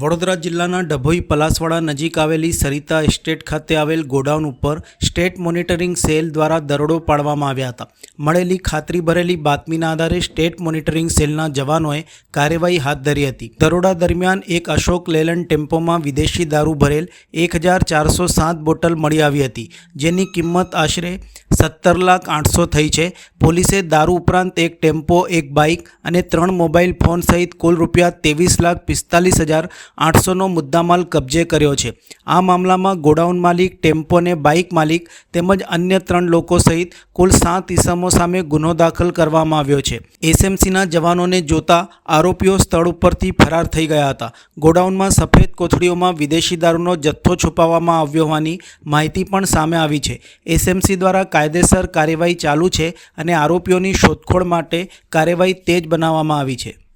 વડોદરા જિલ્લાના ડભોઈ પલાસવાડા નજીક આવેલી સરિતા એસ્ટેટ ખાતે આવેલ ગોડાઉન ઉપર સ્ટેટ મોનિટરિંગ સેલ દ્વારા દરોડો પાડવામાં આવ્યા હતા. મળેલી ખાતરી ભરેલી બાતમીના આધારે સ્ટેટ મોનિટરિંગ સેલના જવાનોએ કાર્યવાહી હાથ ધરી હતી. દરોડા દરમિયાન એક અશોક લેલન ટેમ્પોમાં વિદેશી દારૂ ભરેલ એક બોટલ મળી આવી હતી, જેની કિંમત આશરે સત્તર લાખ આઠસો થઈ છે. પોલીસે દારૂ ઉપરાંત એક ટેમ્પો, એક બાઇક અને ત્રણ મોબાઈલ ફોન સહિત કુલ રૂપિયા ત્રેવીસ લાખ પિસ્તાલીસ હજાર આઠસોનો મુદ્દામાલ કબજે કર્યો છે. આ મામલામાં ગોડાઉન માલિક, ટેમ્પો અને બાઇક માલિક તેમજ અન્ય ત્રણ લોકો સહિત કુલ સાત ઇસમો સામે ગુનો દાખલ કરવામાં આવ્યો છે. એસએમસીના જવાનોને જોતા આરોપીઓ સ્થળ ઉપરથી ફરાર થઈ ગયા હતા. ગોડાઉનમાં સફેદ કોથળીઓમાં વિદેશી દારૂનો જથ્થો છુપાવવામાં આવ્યો હોવાની માહિતી પણ સામે આવી છે. એસએમસી દ્વારા કાયદેસર કાર્યવાહી ચાલુ છે અને આરોપીઓની શોધખોળ માટે કાર્યવાહી તેજ બનાવવામાં આવી છે.